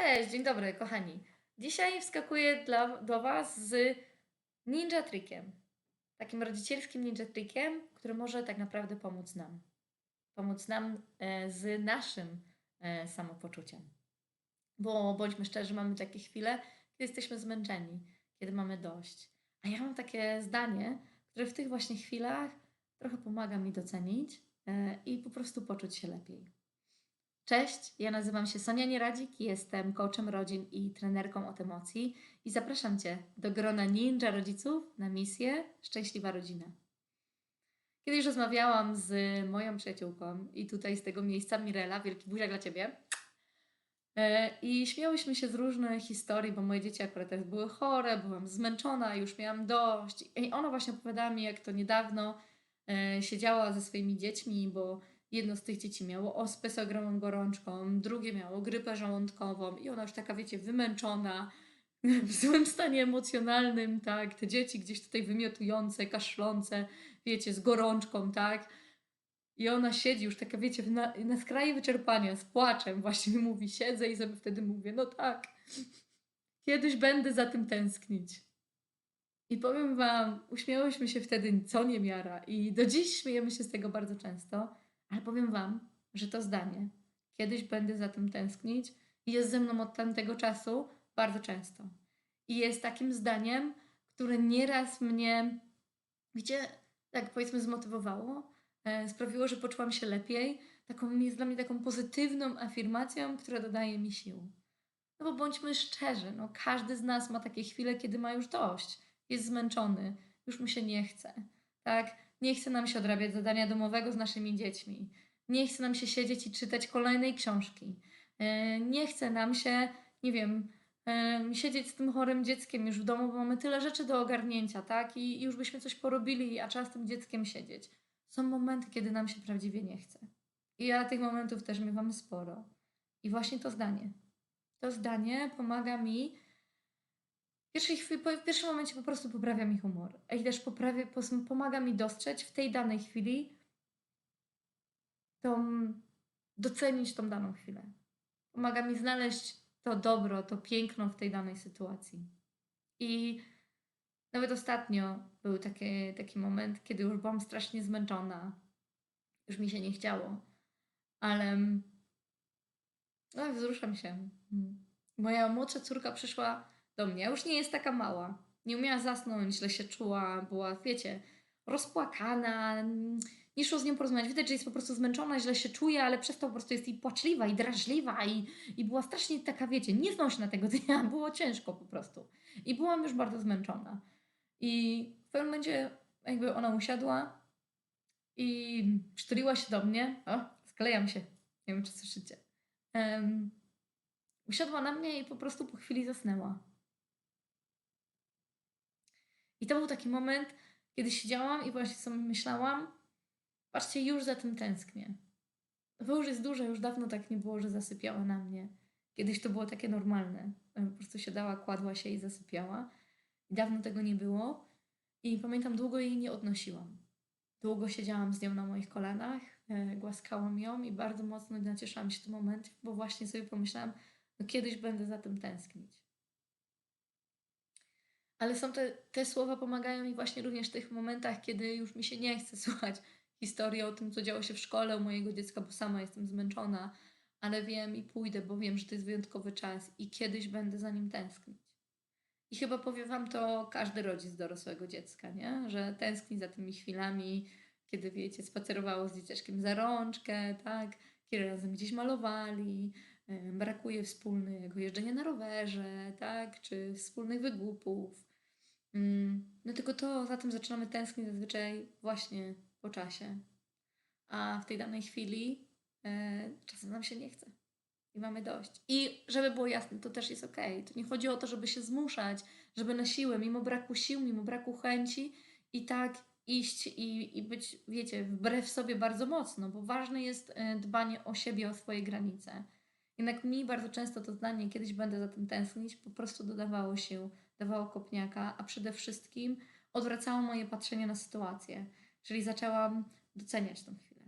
Cześć, dzień dobry, kochani. Dzisiaj wskakuję dla, do Was z ninja trickiem. Takim rodzicielskim ninja trickiem, który może tak naprawdę pomóc nam. Pomóc nam e, z naszym e, samopoczuciem. Bo bądźmy szczerzy, mamy takie chwile, kiedy jesteśmy zmęczeni, kiedy mamy dość. A ja mam takie zdanie, które w tych właśnie chwilach trochę pomaga mi docenić e, i po prostu poczuć się lepiej. Cześć, ja nazywam się Sonia Nieradzik, jestem coachem rodzin i trenerką od emocji i zapraszam Cię do grona ninja rodziców na misję Szczęśliwa Rodzina. Kiedyś rozmawiałam z moją przyjaciółką i tutaj z tego miejsca Mirela, wielki buziak dla Ciebie. E, I śmiałyśmy się z różnych historii, bo moje dzieci akurat też były chore, byłam zmęczona, już miałam dość. I ona właśnie opowiadała mi, jak to niedawno e, siedziała ze swoimi dziećmi, bo jedno z tych dzieci miało ospę z ogromną gorączką, drugie miało grypę żołądkową i ona już taka, wiecie, wymęczona, w złym stanie emocjonalnym, tak, te dzieci gdzieś tutaj wymiotujące, kaszlące, wiecie, z gorączką, tak, i ona siedzi już taka, wiecie, na, na skraju wyczerpania, z płaczem, właśnie mówi, siedzę i sobie wtedy mówię, no tak, kiedyś będę za tym tęsknić. I powiem Wam, uśmiałyśmy się wtedy co niemiara. I do dziś śmiejemy się z tego bardzo często, ale powiem Wam, że to zdanie, kiedyś będę za tym tęsknić, jest ze mną od tamtego czasu bardzo często. I jest takim zdaniem, które nieraz mnie, wiecie, tak powiedzmy zmotywowało, e, sprawiło, że poczułam się lepiej. Taką jest dla mnie taką pozytywną afirmacją, która dodaje mi sił. No bo bądźmy szczerzy, no każdy z nas ma takie chwile, kiedy ma już dość, jest zmęczony, już mu się nie chce, tak? Nie chce nam się odrabiać zadania domowego z naszymi dziećmi. Nie chce nam się siedzieć i czytać kolejnej książki. E, Nie chce nam się, nie wiem, em, siedzieć z tym chorym dzieckiem już w domu, bo mamy tyle rzeczy do ogarnięcia, tak? I już byśmy coś porobili, a trzeba z tym dzieckiem siedzieć. Są momenty, kiedy nam się prawdziwie nie chce. I ja tych momentów też miewam sporo. I właśnie to zdanie. To zdanie pomaga mi pierwszej chwili, w pierwszym momencie po prostu poprawia mi humor. I też poprawia, pomaga mi dostrzec w tej danej chwili tą, docenić tą daną chwilę. Pomaga mi znaleźć to dobro, to piękno w tej danej sytuacji. I nawet ostatnio był taki, taki moment, kiedy już byłam strasznie zmęczona. Już mi się nie chciało. Ale no, wzruszam się. Mm. Moja młodsza córka przyszła do mnie. Już nie jest taka mała. Nie umiała zasnąć, źle się czuła, była, wiecie, rozpłakana. Nie szło z nią porozmawiać. Widać, że jest po prostu zmęczona, źle się czuje, ale przez to po prostu jest i płaczliwa, i drażliwa, i, i była strasznie taka, wiecie, nieznośna tego dnia. Było ciężko po prostu. I byłam już bardzo zmęczona. I w pewnym momencie jakby ona usiadła i przytuliła się do mnie. O, sklejam się. Nie wiem, czy słyszycie. Em, usiadła na mnie i po prostu po chwili zasnęła. I to był taki moment, kiedy siedziałam i właśnie sobie myślałam, patrzcie, już za tym tęsknię. Bo już jest duża, już dawno tak nie było, że zasypiała na mnie. Kiedyś to było takie normalne. E, Po prostu siadała, kładła się i zasypiała. Dawno tego nie było. I pamiętam, długo jej nie odnosiłam. Długo siedziałam z nią na moich kolanach, e, głaskałam ją i bardzo mocno nacieszyłam się tym momentem, bo właśnie sobie pomyślałam, no kiedyś będę za tym tęsknić. Ale są te, te słowa pomagają mi właśnie również w tych momentach, kiedy już mi się nie chce słuchać historii o tym, co działo się w szkole u mojego dziecka, bo sama jestem zmęczona, ale wiem i pójdę, bo wiem, że to jest wyjątkowy czas i kiedyś będę za nim tęsknić. I chyba powie Wam to każdy rodzic dorosłego dziecka, nie? Że tęskni za tymi chwilami, kiedy, wiecie, spacerowało z dzieciaczkiem za rączkę, tak? Kiedy razem gdzieś malowali, brakuje wspólnego jeżdżenia na rowerze, tak? Czy wspólnych wygłupów. Mm, No tylko to, za tym zaczynamy tęsknić zazwyczaj właśnie po czasie. A w tej danej chwili e, czasem nam się nie chce. I mamy dość. I żeby było jasne, to też jest okej. To nie chodzi o to, żeby się zmuszać, żeby na siłę, mimo braku sił, mimo braku chęci i tak iść i, i być, wiecie, wbrew sobie bardzo mocno, bo ważne jest e, dbanie o siebie, o swoje granice. Jednak mi bardzo często to zdanie, kiedyś będę za tym tęsknić, po prostu dodawało sił, dawało kopniaka, a przede wszystkim odwracało moje patrzenie na sytuację. Czyli zaczęłam doceniać tą chwilę,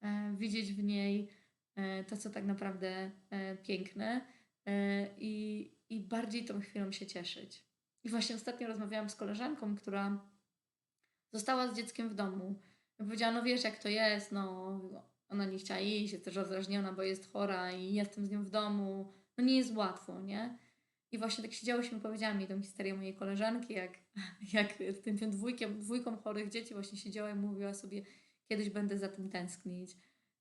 e, widzieć w niej e, to, co tak naprawdę e, piękne i, i bardziej tą chwilą się cieszyć. I właśnie ostatnio rozmawiałam z koleżanką, która została z dzieckiem w domu. Powiedziała, no wiesz jak to jest, no ona nie chciała iść, jest też rozdrażniona, bo jest chora i jestem z nią w domu. No nie jest łatwo, nie? I właśnie tak siedziałyśmy, powiedziała mi tą historię mojej koleżanki, jak, jak z tym, tym dwójkiem, dwójką chorych dzieci właśnie siedziała i mówiła sobie, kiedyś będę za tym tęsknić.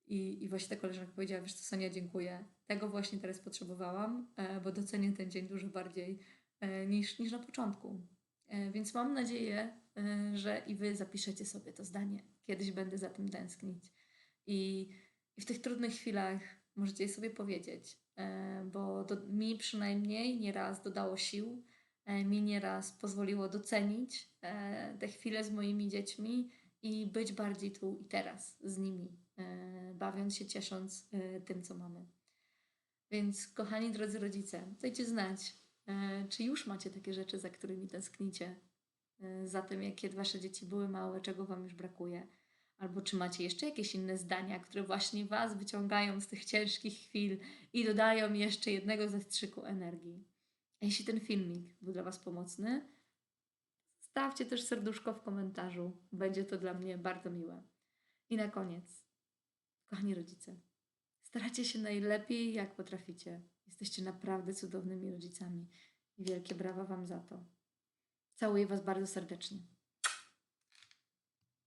I, I właśnie ta koleżanka powiedziała, wiesz co Sonia, dziękuję. Tego właśnie teraz potrzebowałam, e, bo docenię ten dzień dużo bardziej e, niż, niż na początku. E, Więc mam nadzieję, że i wy zapiszecie sobie to zdanie. Kiedyś będę za tym tęsknić. I, i w tych trudnych chwilach możecie sobie powiedzieć, e, bo do, mi przynajmniej nieraz dodało sił, e, mi nieraz pozwoliło docenić e, te chwile z moimi dziećmi i być bardziej tu i teraz z nimi, bawiąc się, ciesząc tym, co mamy. Więc, kochani drodzy rodzice, dajcie znać, czy już macie takie rzeczy, za którymi tęsknicie, za tym, jakie wasze dzieci były małe, czego wam już brakuje. Albo czy macie jeszcze jakieś inne zdania, które właśnie Was wyciągają z tych ciężkich chwil i dodają jeszcze jednego zastrzyku energii. A jeśli ten filmik był dla Was pomocny, stawcie też serduszko w komentarzu. Będzie to dla mnie bardzo miłe. I na koniec, kochani rodzice, staracie się najlepiej, jak potraficie. Jesteście naprawdę cudownymi rodzicami i wielkie brawa Wam za to. Całuję Was bardzo serdecznie.